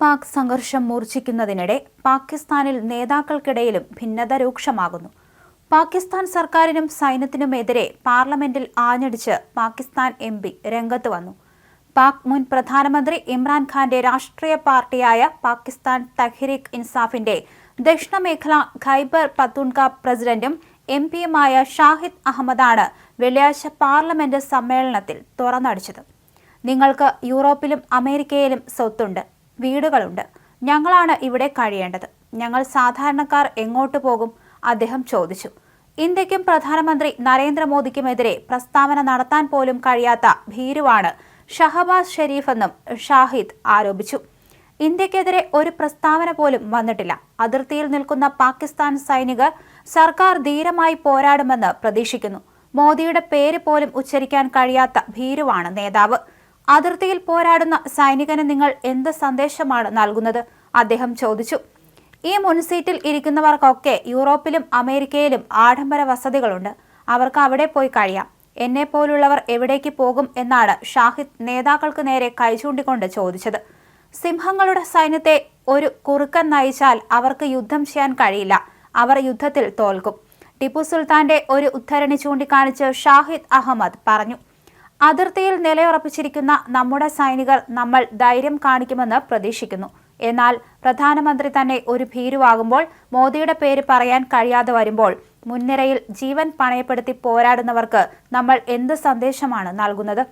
പാക് സംഘർഷം മൂർച്ഛിക്കുന്നതിനിടെ പാകിസ്ഥാനിൽ നേതാക്കൾക്കിടയിലും ഭിന്നത രൂക്ഷമാകുന്നു. പാകിസ്ഥാൻ സർക്കാരിനും സൈന്യത്തിനുമെതിരെ പാർലമെന്റിൽ ആഞ്ഞടിച്ച് പാകിസ്ഥാൻ എം പി രംഗത്ത് വന്നു. പാക് മുൻ പ്രധാനമന്ത്രി ഇമ്രാൻഖാന്റെ രാഷ്ട്രീയ പാർട്ടിയായ പാകിസ്ഥാൻ തഹ്രീഖ് ഇൻസാഫിന്റെ ദക്ഷിണ മേഖല ഖൈബർ പത്തുൺക പ്രസിഡന്റും എം പിയുമായ ഷാഹിദ് അഹമ്മദാണ് വെള്ളിയാഴ്ച പാർലമെന്റ് സമ്മേളനത്തിൽ തുറന്നടിച്ചത്. നിങ്ങൾക്ക് യൂറോപ്പിലും അമേരിക്കയിലും സ്വത്തുണ്ട്. വീടുകളുണ്ട്. ഞങ്ങളാണ് ഇവിടെ കഴിയേണ്ടത്. ഞങ്ങൾ സാധാരണക്കാർ എങ്ങോട്ട് പോകും? അദ്ദേഹം ചോദിച്ചു. ഇന്ത്യക്കും പ്രധാനമന്ത്രി നരേന്ദ്രമോദിക്കുമെതിരെ പ്രസ്താവന നടത്താൻ പോലും കഴിയാത്ത ഭീരുവാണ് ഷഹബാസ് ഷെരീഫ് എന്നും ഷാഹിദ് ആരോപിച്ചു. ഇന്ത്യക്കെതിരെ ഒരു പ്രസ്താവന പോലും വന്നിട്ടില്ല. അതിർത്തിയിൽ നിൽക്കുന്ന പാകിസ്ഥാൻ സൈനികർ സർക്കാർ ധീരമായി പോരാടുമെന്ന് പ്രതീക്ഷിക്കുന്നു. മോദിയുടെ പേര് പോലും ഉച്ചരിക്കാൻ കഴിയാത്ത ഭീരുവാണ് നേതാവ്. അതിർത്തിയിൽ പോരാടുന്ന സൈനികന് നിങ്ങൾ എന്ത് സന്ദേശമാണ് നൽകുന്നത്? അദ്ദേഹം ചോദിച്ചു. ഈ മുൻസീറ്റിൽ ഇരിക്കുന്നവർക്കൊക്കെ യൂറോപ്പിലും അമേരിക്കയിലും ആഡംബര വസതികളുണ്ട്. അവർക്ക് അവിടെ പോയി കഴിയാം. എന്നെ പോലുള്ളവർ എവിടേക്ക് പോകും എന്നാണ് ഷാഹിദ് നേതാക്കൾക്ക് നേരെ കൈ ചൂണ്ടിക്കൊണ്ട് ചോദിച്ചത്. സിംഹങ്ങളുടെ സൈന്യത്തെ ഒരു കുറുക്കൻ നയിച്ചാൽ അവർക്ക് യുദ്ധം ചെയ്യാൻ കഴിയില്ല. അവർ യുദ്ധത്തിൽ തോൽക്കും. ടിപ്പു സുൽത്താന്റെ ഒരു ഉദ്ധരണി ചൂണ്ടിക്കാണിച്ച് ഷാഹിദ് അഹമ്മദ് പറഞ്ഞു. അതിർത്തിയിൽ നിലയുറപ്പിച്ചിരിക്കുന്ന നമ്മുടെ സൈനികർ നമ്മൾ ധൈര്യം കാണിക്കുമെന്ന് പ്രതീക്ഷിക്കുന്നു. എന്നാൽ പ്രധാനമന്ത്രി തന്നെ ഒരു ഭീരുവാകുമ്പോൾ മോദിയുടെ പേര് പറയാൻ കഴിയാതെ വരുമ്പോൾ മുൻനിരയിൽ ജീവൻ പണയപ്പെടുത്തി പോരാടുന്നവർക്ക് നമ്മൾ എന്ത് സന്ദേശമാണ് നൽകുന്നത്?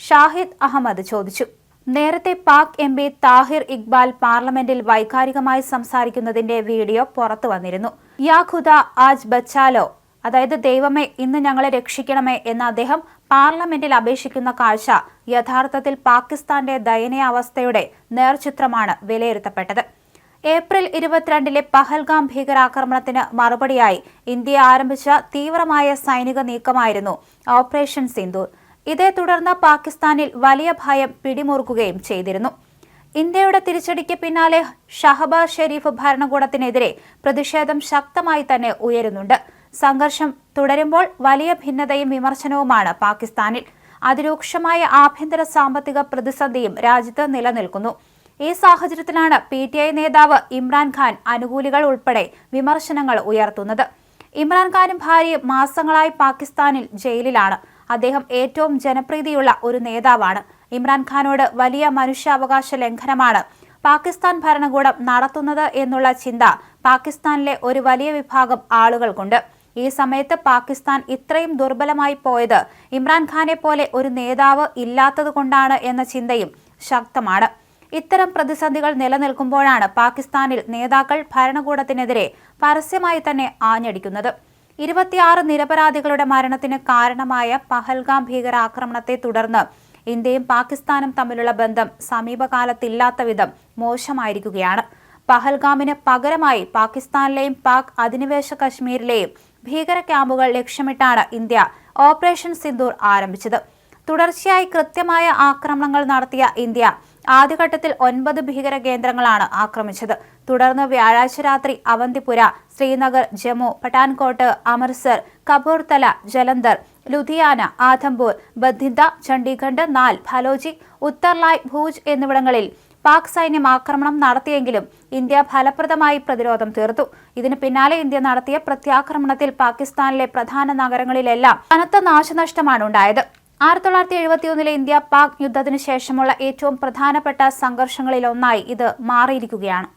ഷാഹിദ് അഹമ്മദ് ചോദിച്ചു. നേരത്തെ പാക് എം പി താഹിർ ഇക്ബാൽ പാർലമെന്റിൽ വൈകാരികമായി സംസാരിക്കുന്നതിന്റെ വീഡിയോ പുറത്തു വന്നിരുന്നു. യാ ഖുദ ആജ് ബച്ചാലോ അതായത് ദൈവമേ ഇന്ന് ഞങ്ങളെ രക്ഷിക്കണമേ എന്ന് അദ്ദേഹം പാർലമെന്റിൽ അപേക്ഷിക്കുന്ന കാഴ്ച യഥാർത്ഥത്തിൽ പാകിസ്ഥാന്റെ ദയനീയാവസ്ഥയുടെ നേർചിത്രമാണ് വിലയിരുത്തപ്പെട്ടത്. ഏപ്രിൽ ഇരുപത്തിരണ്ടിലെ പഹൽഗാം ഭീകരാക്രമണത്തിന് മറുപടിയായി ഇന്ത്യ ആരംഭിച്ച തീവ്രമായ സൈനിക നീക്കമായിരുന്നു ഓപ്പറേഷൻ സിന്ധൂർ ഇതേ തുടർന്ന് പാകിസ്ഥാനിൽ വലിയ ഭയം പിടിമുറുക്കുകയും ചെയ്തിരുന്നു. ഇന്ത്യയുടെ തിരിച്ചടിക്ക് പിന്നാലെ ഷഹബാസ് ഷെരീഫ് ഭരണകൂടത്തിനെതിരെ പ്രതിഷേധം ശക്തമായി തന്നെ ഉയരുന്നുണ്ട്. സംഘർഷം തുടരുമ്പോൾ വലിയ ഭിന്നതയും വിമർശനവുമാണ് പാകിസ്ഥാനിൽ. അതിരൂക്ഷമായ ആഭ്യന്തര സാമ്പത്തിക പ്രതിസന്ധിയും രാജ്യത്ത് നിലനിൽക്കുന്നു. ഈ സാഹചര്യത്തിലാണ് പി ടി ഐ നേതാവ് ഇമ്രാൻഖാൻ അനുകൂലികൾ ഉൾപ്പെടെ വിമർശനങ്ങൾ ഉയർത്തുന്നത്. ഇമ്രാൻഖാനും ഭാര്യയും മാസങ്ങളായി പാകിസ്ഥാനിൽ ജയിലിലാണ്. അദ്ദേഹം ഏറ്റവും ജനപ്രീതിയുള്ള ഒരു നേതാവാണ്. ഇമ്രാൻഖാനോട് വലിയ മനുഷ്യാവകാശ ലംഘനമാണ് പാകിസ്ഥാൻ ഭരണകൂടം നടത്തുന്നത് എന്നുള്ള ചിന്ത പാകിസ്ഥാനിലെ ഒരു വലിയ വിഭാഗം ആളുകൾക്കുണ്ട്. ഈ സമയത്ത് പാകിസ്ഥാൻ ഇത്രയും ദുർബലമായി പോയത് ഇമ്രാൻഖാനെ പോലെ ഒരു നേതാവ് ഇല്ലാത്തതുകൊണ്ടാണ് എന്ന ചിന്തയും ശക്തമാണ്. ഇത്തരം പ്രതിസന്ധികൾ നിലനിൽക്കുമ്പോഴാണ് പാകിസ്ഥാനിൽ നേതാക്കൾ ഭരണകൂടത്തിനെതിരെ പരസ്യമായി തന്നെ ആഞ്ഞടിക്കുന്നത്. ഇരുപത്തിയാറ് നിരപരാധികളുടെ മരണത്തിന് കാരണമായ പഹൽഗാം ഭീകരാക്രമണത്തെ തുടർന്ന് ഇന്ത്യയും പാകിസ്ഥാനും തമ്മിലുള്ള ബന്ധം സമീപകാലത്തില്ലാത്ത വിധം മോശമായിരിക്കുകയാണ്. പഹൽഗാമിന് പകരമായി പാകിസ്ഥാനിലെയും പാക് അധിനിവേശ കശ്മീരിലെയും ഭീകര ക്യാമ്പുകൾ ലക്ഷ്യമിട്ടാണ് ഇന്ത്യ ഓപ്പറേഷൻ സിന്ദൂർ ആരംഭിച്ചത്. തുടർച്ചയായി കൃത്യമായ ആക്രമണങ്ങൾ നടത്തിയ ഇന്ത്യ ആദ്യഘട്ടത്തിൽ ഒൻപത് ഭീകര കേന്ദ്രങ്ങളാണ് ആക്രമിച്ചത്. തുടർന്ന് വ്യാഴാഴ്ച രാത്രി അവന്തിപുര ശ്രീനഗർ ജമ്മു പഠാൻകോട്ട് അമൃത്സർ കപൂർത്തല ജലന്ധർ ലുധിയാന ആധംപൂർ ബദ്ധിന്ത ചണ്ഡീഗഡ് നാൽ ഫലോജി ഉത്തർലായ് ഭൂജ് എന്നിവിടങ്ങളിൽ പാക് സൈന്യം ആക്രമണം നടത്തിയെങ്കിലും ഇന്ത്യ ഫലപ്രദമായി പ്രതിരോധം തീർത്തു. ഇതിന് പിന്നാലെ ഇന്ത്യ നടത്തിയ പ്രത്യാക്രമണത്തിൽ പാകിസ്ഥാനിലെ പ്രധാന നഗരങ്ങളിലെല്ലാം കനത്ത നാശനഷ്ടമാണ് ഉണ്ടായത്. ആയിരത്തി തൊള്ളായിരത്തി എഴുപത്തിയൊന്നിലെ ഇന്ത്യ പാക് യുദ്ധത്തിന് ശേഷമുള്ള ഏറ്റവും പ്രധാനപ്പെട്ട സംഘർഷങ്ങളിലൊന്നായി ഇത് മാറിയിരിക്കുകയാണ്.